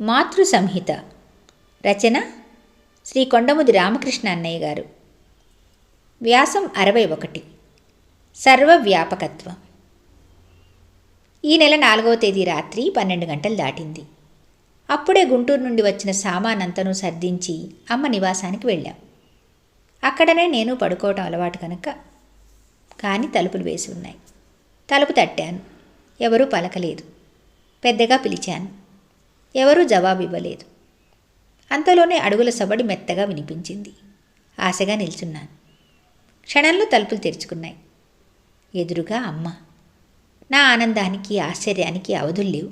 మాతృ సంహిత రచన శ్రీ కొండముది రామకృష్ణ అన్నయ్య గారు. వ్యాసం అరవై ఒకటి సర్వవ్యాపకత్వం. ఈ నెల నాలుగవ తేదీ రాత్రి పన్నెండు గంటలు దాటింది. అప్పుడే గుంటూరు నుండి వచ్చిన సామానంతను సర్దించి అమ్మ నివాసానికి వెళ్ళాం. అక్కడనే నేను పడుకోవటం అలవాటు కనుక కానీ తలుపులు వేసి ఉన్నాయి. తలుపు తట్టాను. ఎవరూ పలకలేదు. పెద్దగా పిలిచాను. ఎవరూ జవాబు ఇవ్వలేదు అంతలోనే అడుగుల సబడి మెత్తగా వినిపించింది. ఆశగా నిల్చున్నాను. క్షణంలో తలుపులు తెరుచుకున్నాయి. ఎదురుగా అమ్మ. నా ఆనందానికి ఆశ్చర్యానికి అవధులు లేవు.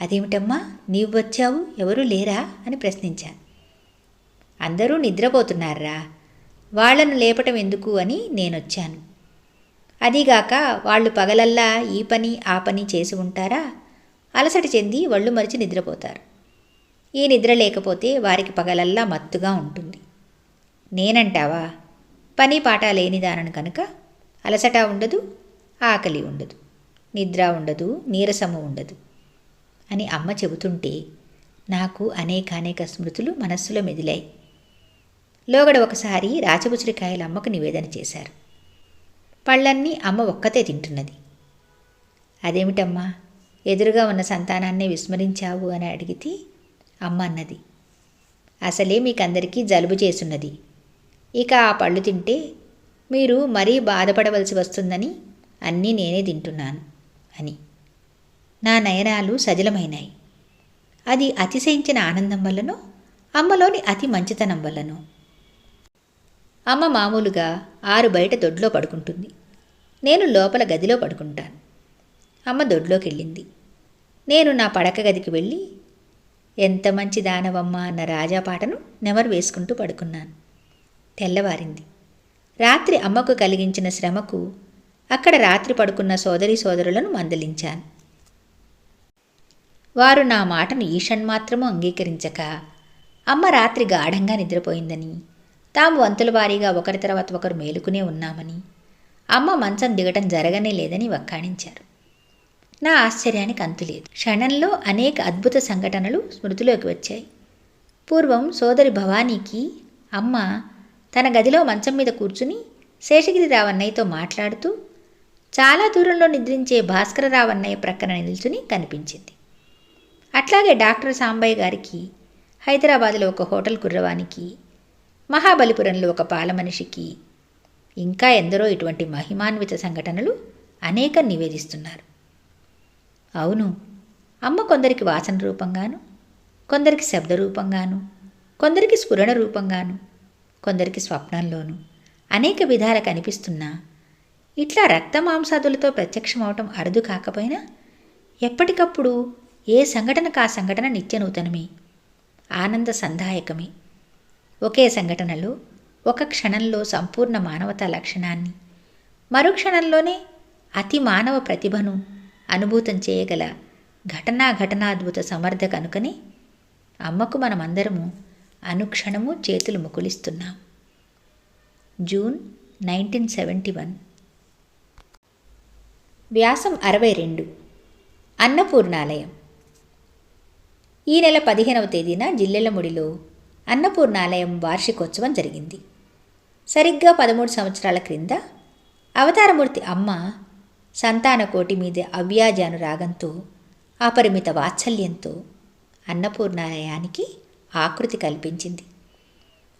అదేమిటమ్మా? నీవు వచ్చావు ఎవరూ లేరా? అని ప్రశ్నించాను. అందరూ నిద్రపోతున్నారా? వాళ్ళను లేపటం ఎందుకు అని నేనొచ్చాను. అదీగాక వాళ్ళు పగలల్లా ఈ పని ఆ పని చేసి ఉంటారా? అలసట చెంది ఒళ్ళు మరిచి నిద్రపోతారు. ఈ నిద్ర లేకపోతే వారికి పగలల్లా మత్తుగా ఉంటుంది. నేనంటావా? పని పాట లేనిదానను కనుక అలసట ఉండదు ఆకలి ఉండదు నిద్ర ఉండదు నీరసము ఉండదు అని అమ్మ చెబుతుంటే నాకు అనేకానేక స్మృతులు మనస్సులో మెదిలాయి. లోగడ ఒకసారి రాచబుచిరికాయల అమ్మకు నివేదన చేశారు. పళ్ళన్నీ అమ్మ ఒక్కతే తింటున్నది. అదేమిటమ్మా? ఎదురుగా ఉన్న సంతానాన్ని విస్మరించావు అని అడిగితే అమ్మ అన్నది. అసలే మీకందరికీ జలుబు చేసున్నది ఇక ఆ పళ్ళు తింటే మీరు మరీ బాధపడవలసి వస్తుందని అన్నీ నేనే తింటున్నాను అని. నా నయనాలు సజలమైనాయి. అది అతిశయించిన ఆనందం వల్లనో అమ్మలోని అతి మంచితనం వల్లనో. అమ్మ మామూలుగా ఆరు బయట దొడ్లో పడుకుంటుంది. నేను లోపల గదిలో పడుకుంటాను. అమ్మ దొడ్లోకి వెళ్ళింది నేను నా పడక గదికి వెళ్ళి ఎంత మంచి దానవమ్మ అన్న రాజా పాటను నెమరు వేసుకుంటూ పడుకున్నాను. తెల్లవారింది. రాత్రి అమ్మకు కలిగించిన శ్రమకు అక్కడ రాత్రి పడుకున్న సోదరి సోదరులను మందలించాను. వారు నా మాటను ఈషణ్మాత్రము అంగీకరించక అమ్మ రాత్రి గాఢంగా నిద్రపోయిందని తాము వంతుల వారీగా ఒకరి తర్వాత ఒకరు మేలుకునే ఉన్నామని అమ్మ మంచం దిగటం జరగనే లేదని వక్కాణించారు. నా ఆశ్చర్యానికి అంతులేదు క్షణంలో అనేక అద్భుత సంఘటనలు స్మృతిలోకి వచ్చాయి. పూర్వం సోదరి భవానీకి అమ్మ తన గదిలో మంచం మీద కూర్చుని శేషగిరి రావన్నయ్యతో మాట్లాడుతూ చాలా దూరంలో నిద్రించే భాస్కర రావన్నయ్య ప్రక్కన నిల్చుని కనిపించింది. అట్లాగే డాక్టర్ సాంబయ్య గారికి హైదరాబాద్లో ఒక హోటల్ కుర్రవానికి మహాబలిపురంలో ఒక పాలమనిషికి ఇంకా ఎందరో ఇటువంటి మహిమాన్విత సంఘటనలు అనేకం నివేదిస్తున్నారు. అవును. అమ్మ కొందరికి వాసన రూపంగాను కొందరికి శబ్ద రూపంగాను కొందరికి స్ఫురణ రూపంగాను కొందరికి స్వప్నంలోను అనేక విధాల కనిపిస్తున్నా ఇట్లా రక్త మాంసాదులతో ప్రత్యక్షమవటం అరుదు కాకపోయినా ఎప్పటికప్పుడు ఏ సంఘటనకు ఆ సంఘటన నిత్యనూతనమే ఆనంద సంధాయకమే. ఒకే సంఘటనలో ఒక క్షణంలో సంపూర్ణ మానవతా లక్షణాన్ని మరు క్షణంలోనే అతి మానవ ప్రతిభను అనుభూతం చేయగల ఘటనా ఘటనాద్భుత సమర్థ కనుకని అమ్మకు మనమందరము అనుక్షణము చేతులు ముకులిస్తున్నాం. June nineteen seventy one. వ్యాసం అరవై రెండు. అన్నపూర్ణాలయం. ఈ నెల పదిహేనవ తేదీన జిల్లెలముడిలో అన్నపూర్ణాలయం వార్షికోత్సవం జరిగింది. సరిగ్గా పదమూడు సంవత్సరాల క్రింద అవతారమూర్తి అమ్మ సంతానకోటి మీద అవ్యాజానురాగంతో అపరిమిత వాత్సల్యంతో అన్నపూర్ణాలయానికి ఆకృతి కల్పించింది.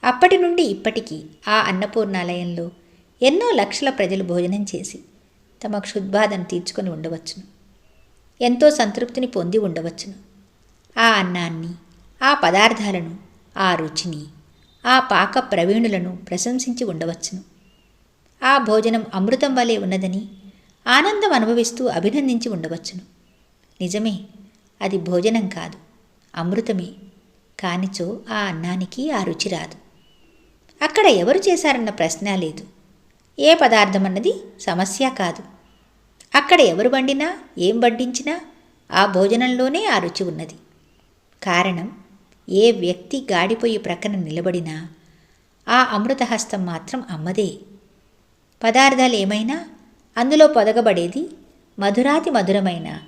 అప్పటి నుండి ఇప్పటికీ ఆ అన్నపూర్ణాలయంలో ఎన్నో లక్షల ప్రజలు భోజనం చేసి తమ క్షుద్బాధను తీర్చుకొని ఉండవచ్చును. ఎంతో సంతృప్తిని పొంది ఉండవచ్చును. ఆ అన్నాన్ని ఆ పదార్థాలను ఆ రుచిని ఆ పాక ప్రవీణులను ప్రశంసించి ఉండవచ్చును. ఆ భోజనం అమృతం వలె ఉన్నదని ఆనందం అనుభవిస్తూ అభినందించి ఉండవచ్చును. నిజమే అది భోజనం కాదు అమృతమే. కానిచో ఆ అన్నానికి ఆ రుచి రాదు. అక్కడ ఎవరు చేశారన్న ప్రశ్న లేదు. ఏ పదార్థం అన్నది సమస్య కాదు. అక్కడ ఎవరు వండినా ఏం వడ్డించినా ఆ భోజనంలోనే ఆ రుచి ఉన్నది. కారణం ఏ వ్యక్తి గాడిపోయి ప్రక్కన నిలబడినా ఆ అమృతహస్తం మాత్రం అమ్మదే. పదార్థాలు ఏమైనా అందులో పొదగబడేది మధురాతి మధురమైన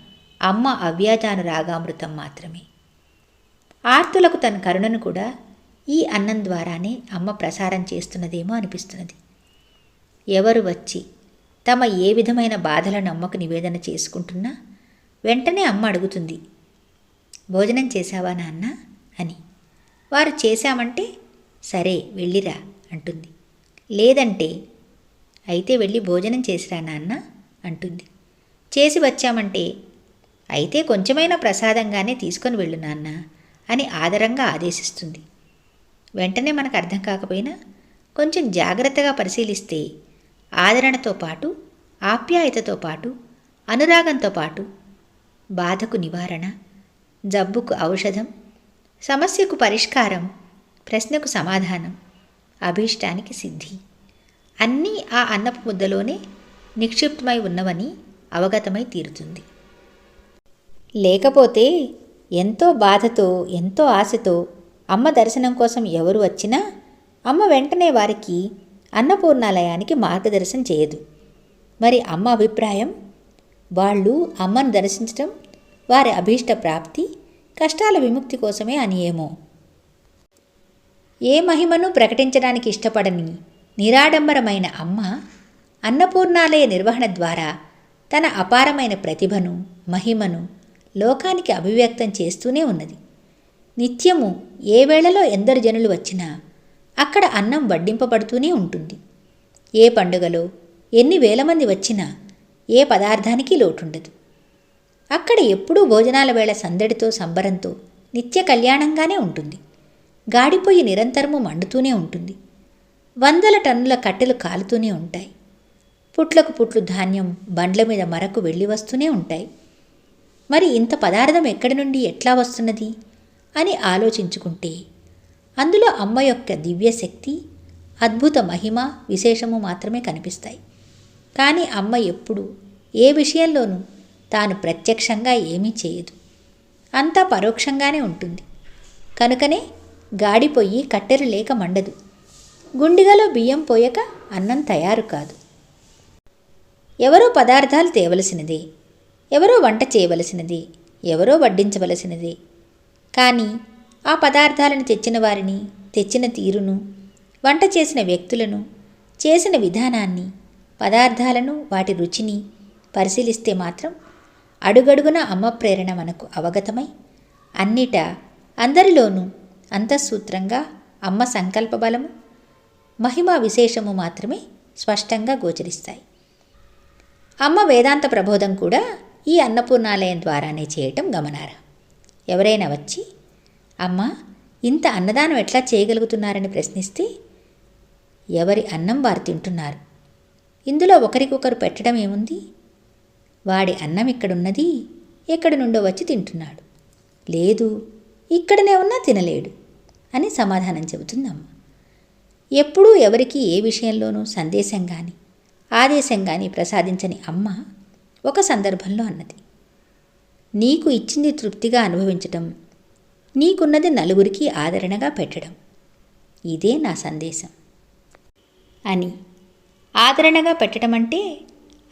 అమ్మ అవ్యాజాను రాగామృతం మాత్రమే. ఆర్తులకు తన కరుణను కూడా ఈ అన్నం ద్వారానే అమ్మ ప్రసారం చేస్తున్నదేమో అనిపిస్తున్నది. ఎవరు వచ్చి తమ ఏ విధమైన బాధలను అమ్మకు నివేదన చేసుకుంటున్నా వెంటనే అమ్మ అడుగుతుంది భోజనం చేశావా నాన్న? అని. వారు చేశామంటే సరే వెళ్ళిరా అంటుంది. లేదంటే అయితే వెళ్ళి భోజనం చేసిరా నాన్న? అంటుంది. చేసి వచ్చామంటే? అయితే కొంచెమైనా ప్రసాదంగానే తీసుకొని వెళ్ళు నాన్న అని ఆదరంగా ఆదేశిస్తుంది. వెంటనే మనకు అర్థం కాకపోయినా కొంచెం జాగ్రత్తగా పరిశీలిస్తే ఆదరణతో పాటు ఆప్యాయతతో పాటు అనురాగంతో పాటు బాధకు నివారణ జబ్బుకు ఔషధం సమస్యకు పరిష్కారం ప్రశ్నకు సమాధానం అభీష్టానికి సిద్ధి. అన్నీ ఆ అన్నపు ముద్దలోనే నిక్షిప్తమై ఉన్నవని అవగతమై తీరుతుంది. లేకపోతే ఎంతో బాధతో ఎంతో ఆశతో అమ్మ దర్శనం కోసం ఎవరు వచ్చినా అమ్మ వెంటనే వారికి అన్నపూర్ణాలయానికి మార్గదర్శనం చేయదు. మరి అమ్మ అభిప్రాయం? వాళ్ళు అమ్మను దర్శించడం వారి అభీష్ట ప్రాప్తి కష్టాల విముక్తి కోసమే అని ఏమో? ఏ మహిమను ప్రకటించడానికి ఇష్టపడని నిరాడంబరమైన అమ్మ అన్నపూర్ణాలయ నిర్వహణ ద్వారా తన అపారమైన ప్రతిభను మహిమను లోకానికి అభివ్యక్తం చేస్తూనే ఉన్నది. నిత్యము ఏ వేళలో ఎందరు జనులు వచ్చినా అక్కడ అన్నం వడ్డింపబడుతూనే ఉంటుంది. ఏ పండుగలో ఎన్ని వేల మంది వచ్చినా ఏ పదార్థానికి లోటుండదు. అక్కడ ఎప్పుడూ భోజనాల వేళ సందడితో సంబరంతో నిత్య కళ్యాణంగానే ఉంటుంది. గాడిపోయి నిరంతరము మండుతూనే ఉంటుంది. వందల టన్నుల కట్టెలు కాలుతూనే ఉంటాయి. పుట్లకు పుట్లు ధాన్యం బండ్ల మీద మరకు వెళ్ళి వస్తూనే ఉంటాయి. మరి ఇంత పదార్థం ఎక్కడి నుండి ఎట్లా వస్తున్నది? అని ఆలోచించుకుంటే అందులో అమ్మ యొక్క దివ్యశక్తి అద్భుత మహిమ విశేషము మాత్రమే కనిపిస్తాయి. కానీ అమ్మ ఎప్పుడు ఏ విషయంలోనూ తాను ప్రత్యక్షంగా ఏమీ చేయదు. అంతా పరోక్షంగానే ఉంటుంది. కనుకనే గాడిపోయి కట్టెలు లేక మండదు. గుండిగలో బియ్యం పోయక అన్నం తయారు కాదు. ఎవరో పదార్థాలు తేవలసినదే ఎవరో వంట చేయవలసినది ఎవరో వడ్డించవలసినది. కానీ ఆ పదార్థాలను తెచ్చిన వారిని తెచ్చిన తీరును వంట చేసిన వ్యక్తులను చేసిన విధానాన్ని పదార్థాలను వాటి రుచిని పరిశీలిస్తే మాత్రం అడుగడుగున అమ్మ ప్రేరణ మనకు అవగతమై అన్నిట అందరిలోనూ అంతఃసూత్రంగా అమ్మ సంకల్ప బలము మహిమ విశేషము మాత్రమే స్పష్టంగా గోచరిస్తాయి. అమ్మ వేదాంత ప్రబోధం కూడా ఈ అన్నపూర్ణాలయం ద్వారానే చేయటం గమనార్హం. ఎవరైనా వచ్చి అమ్మ ఇంత అన్నదానం ఎట్లా చేయగలుగుతున్నారని ప్రశ్నిస్తే ఎవరి అన్నం వారు తింటున్నారు? ఇందులో ఒకరికొకరు పెట్టడం ఏముంది? వాడి అన్నం ఇక్కడున్నది ఎక్కడి నుండో వచ్చి తింటున్నాడు. లేదు ఇక్కడనే ఉన్నా తినలేడు అని సమాధానం చెబుతుందమ్మ. ఎప్పుడూ ఎవరికి ఏ విషయంలోనూ సందేశం కానీ ఆదేశం కానీ ప్రసాదించని అమ్మ ఒక సందర్భంలో అన్నది. నీకు ఇచ్చింది తృప్తిగా అనుభవించటం నీకున్నది నలుగురికి ఆదరణగా పెట్టడం ఇదే నా సందేశం అని. ఆదరణగా పెట్టడం అంటే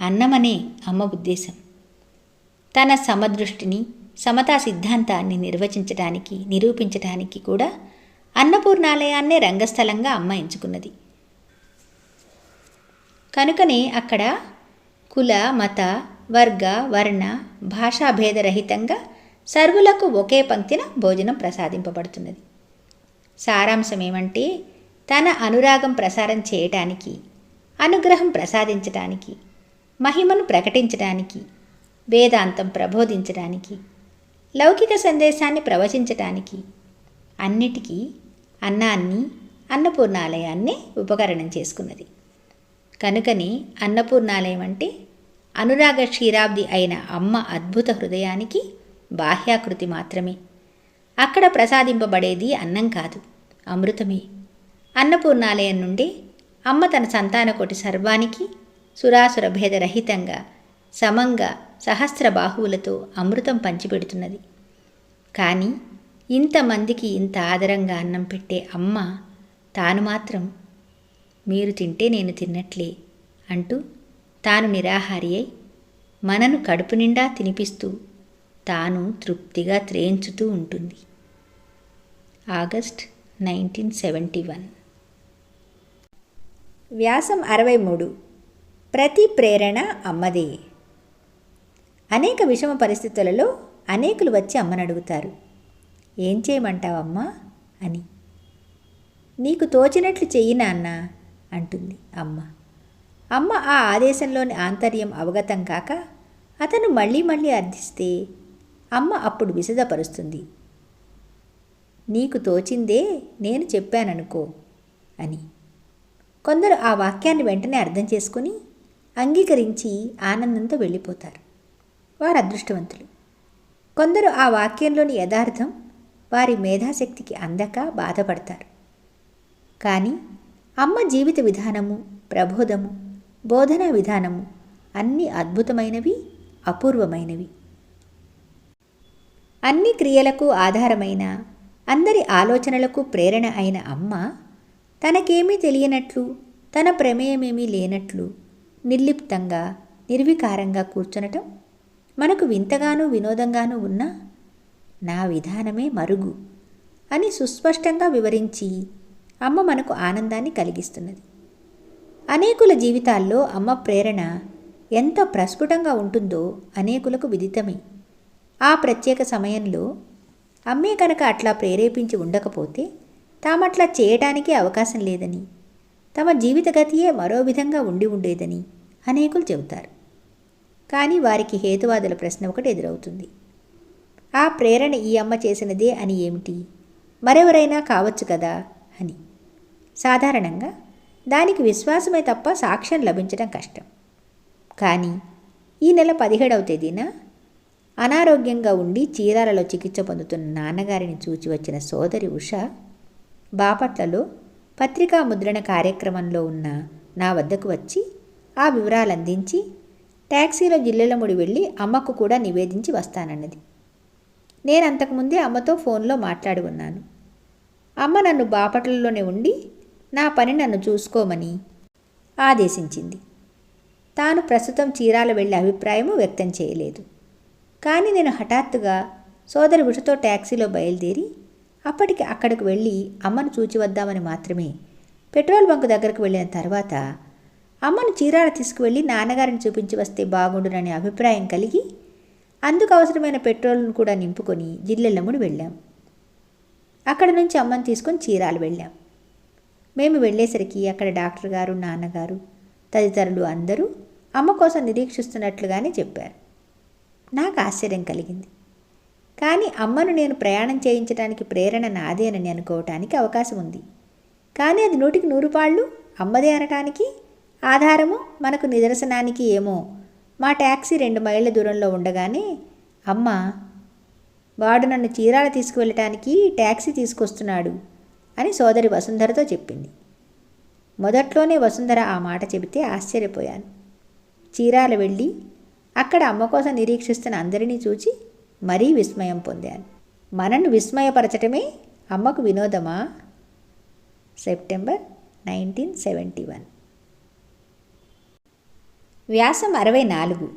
అన్నమనే అమ్మ ఉద్దేశం. తన సమదృష్టిని సమతా సిద్ధాంతాన్ని నిర్వచించడానికి నిరూపించడానికి కూడా అన్నపూర్ణాలయాన్నే రంగస్థలంగా అమ్మ ఎంచుకున్నది కనుకనే అక్కడ కుల మత వర్గ వర్ణ భాషాభేదరహితంగా సర్వులకు ఒకే పంక్తిన భోజనం ప్రసాదింపబడుతున్నది. సారాంశం ఏమంటే తన అనురాగం ప్రసారం చేయటానికి అనుగ్రహం ప్రసాదించటానికి మహిమను ప్రకటించడానికి వేదాంతం ప్రబోధించడానికి లౌకిక సందేశాన్ని ప్రవచించటానికి అన్నిటికీ అన్నాన్ని అన్నపూర్ణాలయాన్ని ఉపకరణం చేసుకున్నది. కనుకని అన్నపూర్ణాలయం అంటే అనురాగ క్షీరాబ్ది అయిన అమ్మ అద్భుత హృదయానికి బాహ్యాకృతి మాత్రమే. అక్కడ ప్రసాదింపబడేది అన్నం కాదు అమృతమే. అన్నపూర్ణాలయం నుండి అమ్మ తన సంతానకోటి సర్వానికి సురాసుర భేదరహితంగా సమంగా సహస్ర బాహువులతో అమృతం పంచిపెడుతున్నది. కానీ ఇంతమందికి ఇంత ఆదరంగా అన్నం పెట్టే అమ్మ తాను మాత్రం మీరు తింటే నేను తిన్నట్లే అంటూ తాను నిరాహారి అయి మనను కడుపు నిండా తినిపిస్తూ తాను తృప్తిగా త్రేయించుతూ ఉంటుంది. August nineteen seventy one. వ్యాసం అరవై మూడు. ప్రతి ప్రేరణ అమ్మదే. అనేక విషమ పరిస్థితులలో అనేకులు వచ్చి అమ్మని అడుగుతారు. ఏం చేయమంటావమ్మా? అని. నీకు తోచినట్లు చెయ్యి నాన్న అంటుంది అమ్మ. అమ్మ ఆ ఆదేశంలోని ఆంతర్యం అవగతం కాక అతను మళ్ళీ మళ్ళీ అర్థిస్తే అమ్మ అప్పుడు విశదపరుస్తుంది నీకు తోచిందే నేను చెప్పాననుకో అని. కొందరు ఆ వాక్యాన్ని వెంటనే అర్థం చేసుకుని అంగీకరించి ఆనందంతో వెళ్ళిపోతారు. వారు అదృష్టవంతులు కొందరు ఆ వాక్యంలోని యథార్థం వారి మేధాశక్తికి అందక బాధపడతారు. కానీ అమ్మ జీవిత విధానము ప్రబోధము బోధనా విధానము అన్ని అద్భుతమైనవి అపూర్వమైనవి. అన్ని క్రియలకు ఆధారమైన అందరి ఆలోచనలకు ప్రేరణ అయిన అమ్మ తనకేమీ తెలియనట్లు తన ప్రమేయమేమీ లేనట్లు నిర్లిప్తంగా నిర్వికారంగా కూర్చునటం మనకు వింతగానూ వినోదంగానూ ఉన్నా నా విధానమే మరుగు అని సుస్పష్టంగా వివరించి అమ్మ మనకు ఆనందాన్ని కలిగిస్తున్నది. అనేకుల జీవితాల్లో అమ్మ ప్రేరణ ఎంత ప్రస్ఫుటంగా ఉంటుందో అనేకులకు విదితమే. ఆ ప్రత్యేక సమయంలో అమ్మే కనుక అట్లా ప్రేరేపించి ఉండకపోతే తామట్లా చేయటానికి అవకాశం లేదని తమ జీవితగతియే మరో విధంగా ఉండి ఉండేదని అనేకులు చెబుతారు. కానీ వారికి హేతువాదుల ప్రశ్న ఒకటి ఎదురవుతుంది. ఆ ప్రేరణ ఈ అమ్మ చేసినదే అని ఏమిటి? మరెవరైనా కావచ్చు కదా అని. సాధారణంగా దానికి విశ్వాసమే తప్ప సాక్ష్యం లభించడం కష్టం. కానీ ఈ నెల పదిహేడవ తేదీన అనారోగ్యంగా ఉండి చీరాలలో చికిత్స పొందుతున్న నాన్నగారిని చూచి వచ్చిన సోదరి ఉష బాపట్లలో పత్రికా ముద్రణ కార్యక్రమంలో ఉన్న నా వద్దకు వచ్చి ఆ వివరాలు అందించి ట్యాక్సీలో జిల్లెలముడి వెళ్ళి అమ్మకు కూడా నివేదించి వస్తానన్నది. నేను అంతకుముందే అమ్మతో ఫోన్లో మాట్లాడి ఉన్నాను అమ్మ నన్ను బాపట్లలోనే ఉండి నా పని నన్ను చూసుకోమని ఆదేశించింది. తాను ప్రస్తుతం చీరాల వెళ్ళే అభిప్రాయము వ్యక్తం చేయలేదు. కానీ నేను హఠాత్తుగా సోదరి ఉషతో ట్యాక్సీలో బయలుదేరి అప్పటికి అక్కడికి వెళ్ళి అమ్మను చూచి వద్దామని మాత్రమే పెట్రోల్ బంక్ దగ్గరకు వెళ్ళిన తర్వాత అమ్మను చీరాల తీసుకువెళ్ళి నాన్నగారిని చూపించి వస్తే బాగుండుననే అభిప్రాయం కలిగి అందుకు అవసరమైన పెట్రోల్ను కూడా నింపుకొని జిల్లెళ్ళముడు వెళ్ళాం. అక్కడ నుంచి అమ్మని తీసుకొని చీరాలు వెళ్ళాం. మేము వెళ్ళేసరికి అక్కడ డాక్టర్ గారు నాన్నగారు తదితరులు అందరూ అమ్మ కోసం నిరీక్షిస్తున్నట్లుగానే చెప్పారు. నాకు ఆశ్చర్యం కలిగింది. కానీ అమ్మను నేను ప్రయాణం చేయించడానికి ప్రేరణ నాదేనని అనుకోవటానికి అవకాశం ఉంది. కానీ అది నూటికి నూరు పాళ్ళు అమ్మదే అనటానికి ఆధారము మనకు నిదర్శనానికి ఏమో మా ట్యాక్సీ రెండు మైళ్ళ దూరంలో ఉండగానే అమ్మ వాడు నన్ను చీరాల తీసుకువెళ్ళటానికి ట్యాక్సీ తీసుకొస్తున్నాడు అని సోదరి వసుంధరతో చెప్పింది. మొదట్లోనే వసుంధర ఆ మాట చెబితే ఆశ్చర్యపోయాను. చీరాల వెళ్ళి అక్కడ అమ్మ కోసం నిరీక్షిస్తున్న అందరినీ చూచి మరీ విస్మయం పొందాను. మనను విస్మయపరచటమే అమ్మకు వినోదమా? September nineteen seventy one. వ్యాసం అరవై నాలుగు.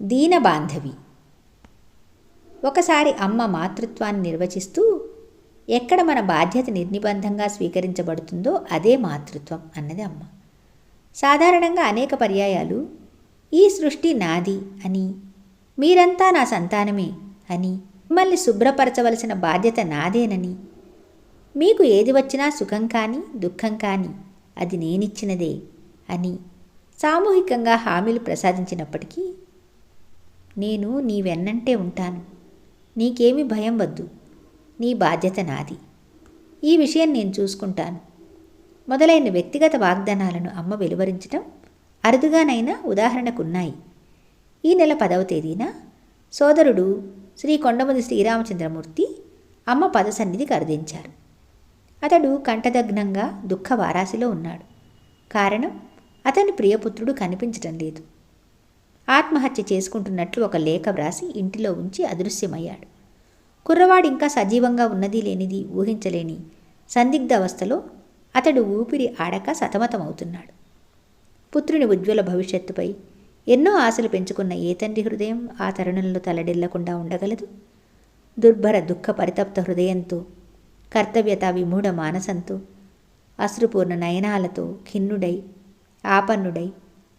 దీనబాంధవి ఒకసారి అమ్మ మాతృత్వాన్ని నిర్వచిస్తూ ఎక్కడ మన బాధ్యత నిర్నిబంధంగా స్వీకరించబడుతుందో అదే మాతృత్వం అన్నది అమ్మ. సాధారణంగా అనేక పర్యాయాలు ఈ సృష్టి నాది అని మీరంతా నా సంతానమే అని మిమ్మల్ని శుభ్రపరచవలసిన బాధ్యత నాదేనని మీకు ఏది వచ్చినా సుఖం కానీ దుఃఖం కానీ అది నేనిచ్చినదే అని సామూహికంగా హామీలు ప్రసాదించినప్పటికీ నేను నీ వెన్నంటే ఉంటాను. నీకేమి భయం వద్దు. నీ బాధ్యత నాది. ఈ విషయం నేను చూసుకుంటాను. మొదలైన వ్యక్తిగత వాగ్దానాలను అమ్మ వెలువరించడం అరుదుగానైనా ఉదాహరణకున్నాయి. ఈ నెల పదవ తేదీన సోదరుడు శ్రీ కొండమది శ్రీరామచంద్రమూర్తి అమ్మ పదసన్నిధికి అరుదించారు అతడు కంఠదగ్నంగా దుఃఖ వారాసిలో ఉన్నాడు. కారణం అతని ప్రియపుత్రుడు కనిపించటం లేదు. ఆత్మహత్య చేసుకుంటున్నట్లు ఒక లేఖ వ్రాసి ఇంటిలో ఉంచి అదృశ్యమయ్యాడు. కుర్రవాడు ఇంకా సజీవంగా ఉన్నది లేనిది ఊహించలేని సందిగ్ధ అవస్థలో అతడు ఊపిరి ఆడక సతమతమవుతున్నాడు. పుత్రుని ఉజ్వల భవిష్యత్తుపై ఎన్నో ఆశలు పెంచుకున్న ఏ తండ్రి హృదయం ఆ తరుణంలో తలడిల్లకుండా ఉండగలదు? దుర్భర దుఃఖ పరితప్త హృదయంతో కర్తవ్యత విమూఢ మానసంతో అశ్రుపూర్ణ నయనాలతో ఖిన్నుడై ఆపన్నుడై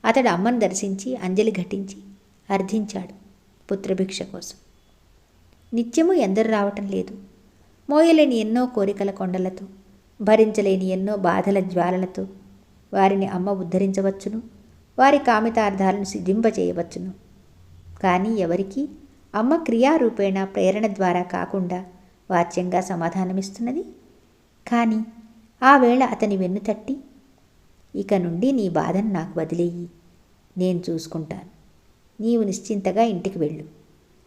అతడు అమ్మను దర్శించి అంజలి ఘటించి అర్థించాడు పుత్రభిక్ష కోసం నిత్యము ఎందరు రావటం లేదు. మోయలేని ఎన్నో కోరికల కొండలతో భరించలేని ఎన్నో బాధల జ్వాలలతో వారిని అమ్మ ఉద్ధరించవచ్చును వారి కామితార్థాలను సిద్ధింపచేయవచ్చును కానీ ఎవరికి అమ్మ క్రియారూపేణ ప్రేరణ ద్వారా కాకుండా వాచ్యంగా సమాధానమిస్తున్నది? కానీ ఆ వేళ అతని వెన్ను తట్టి ఇక నుండి నీ బాధను నాకు వదిలేయి. నేను చూసుకుంటాను. నీవు నిశ్చింతగా ఇంటికి వెళ్ళు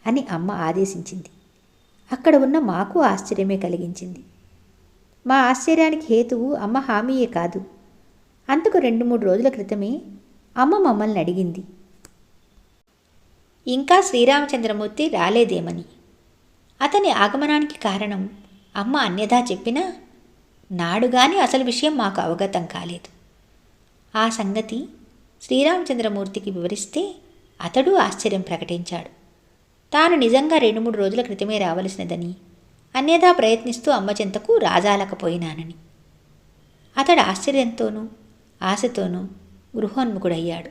అని అమ్మ ఆదేశించింది. అక్కడ ఉన్న మాకు ఆశ్చర్యమే కలిగించింది. మా ఆశ్చర్యానికి హేతువు అమ్మ హామీయే కాదు. అంతకు రెండు మూడు రోజుల క్రితమే అమ్మ మమ్మల్ని అడిగింది. ఇంకా శ్రీరామచంద్రమూర్తి రాలేదేమని. అతని ఆగమనానికి కారణం అమ్మ అన్యథా చెప్పినా నాడుగాని అసలు విషయం మాకు అవగతం కాలేదు. ఆ సంగతి శ్రీరామచంద్రమూర్తికి వివరిస్తే అతడు ఆశ్చర్యం ప్రకటించాడు. తాను నిజంగా రెండు మూడు రోజుల క్రితమే రావలసినదని అన్యథా ప్రయత్నిస్తూ అమ్మ చెంతకు రాజాలకపోయినానని. అతడు ఆశ్చర్యంతోనూ ఆశతోనూ గృహోన్ముఖుడయ్యాడు.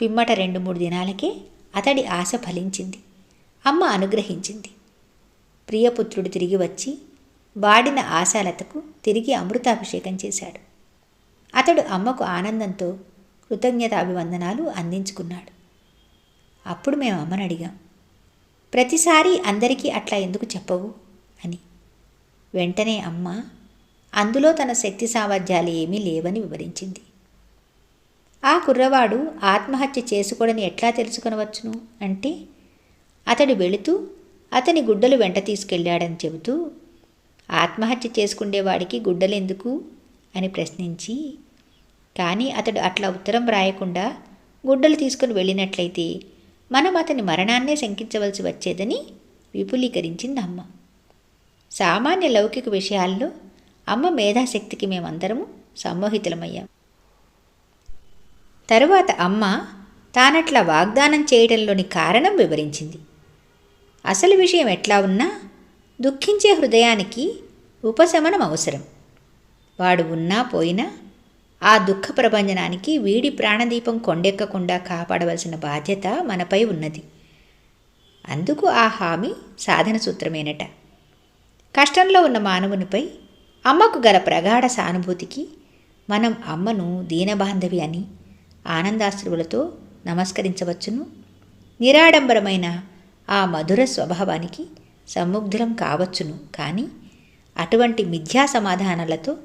పిమ్మట రెండు మూడు దినాలకే అతడి ఆశ ఫలించింది. అమ్మ అనుగ్రహించింది. ప్రియపుత్రుడు తిరిగి వచ్చి వాడిన ఆశాలతకు తిరిగి అమృతాభిషేకం చేశాడు. అతడు అమ్మకు ఆనందంతో కృతజ్ఞత అభివందనాలు అందించుకున్నాడు. అప్పుడు మేము అమ్మని అడిగాం ప్రతిసారి అందరికీ అట్లా ఎందుకు చెప్పవు? అని. వెంటనే అమ్మ అందులో తన శక్తి సామర్థ్యాలు ఏమీ లేవని వివరించింది. ఆ కుర్రవాడు ఆత్మహత్య చేసుకోడని ఎట్లా తెలుసుకొనవచ్చును? అంటే అతడు వెళుతూ అతని గుడ్డలు వెంట తీసుకెళ్ళాడని చెబుతూ ఆత్మహత్య చేసుకుండేవాడికి గుడ్డలెందుకు? అని ప్రశ్నించి కానీ అతడు అట్లా ఉత్తరం రాయకుండా గుడ్డలు తీసుకుని వెళ్ళినట్లయితే మనం అతని మరణాన్నే శంకించవలసి వచ్చేదని విపులీకరించింది అమ్మ. సామాన్య లౌకిక విషయాల్లో అమ్మ మేధాశక్తికి మేమందరము సమ్మోహితులమయ్యాం. తరువాత అమ్మ తానట్లా వాగ్దానం చేయడంలోని కారణం వివరించింది. అసలు విషయం ఎట్లా ఉన్నా దుఃఖించే హృదయానికి ఉపశమనం అవసరం. వాడు ఉన్నా పోయినా ఆ దుఃఖ ప్రభంజనానికి వీడి ప్రాణదీపం కొండెక్కకుండా కాపాడవలసిన బాధ్యత మనపై ఉన్నది. అందుకు ఆ హామీ సాధన సూత్రమేనట. కష్టంలో ఉన్న మానవునిపై అమ్మకు గల ప్రగాఢ సానుభూతికి మనం అమ్మను దీనబాంధవి అని ఆనందాశ్రువులతో నమస్కరించవచ్చును. నిరాడంబరమైన ఆ మధుర స్వభావానికి సముగ్ధులం కావచ్చును. కానీ అటువంటి మిథ్యా సమాధానాలతో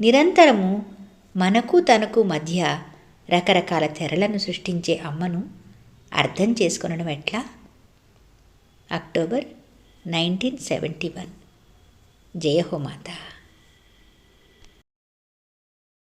నిరంతరము మనకు తనకు మధ్య రకరకాల తెరలను సృష్టించే అమ్మను అర్థం చేసుకొనడం ఎట్లా? October nineteen seventy one. జయహోమాత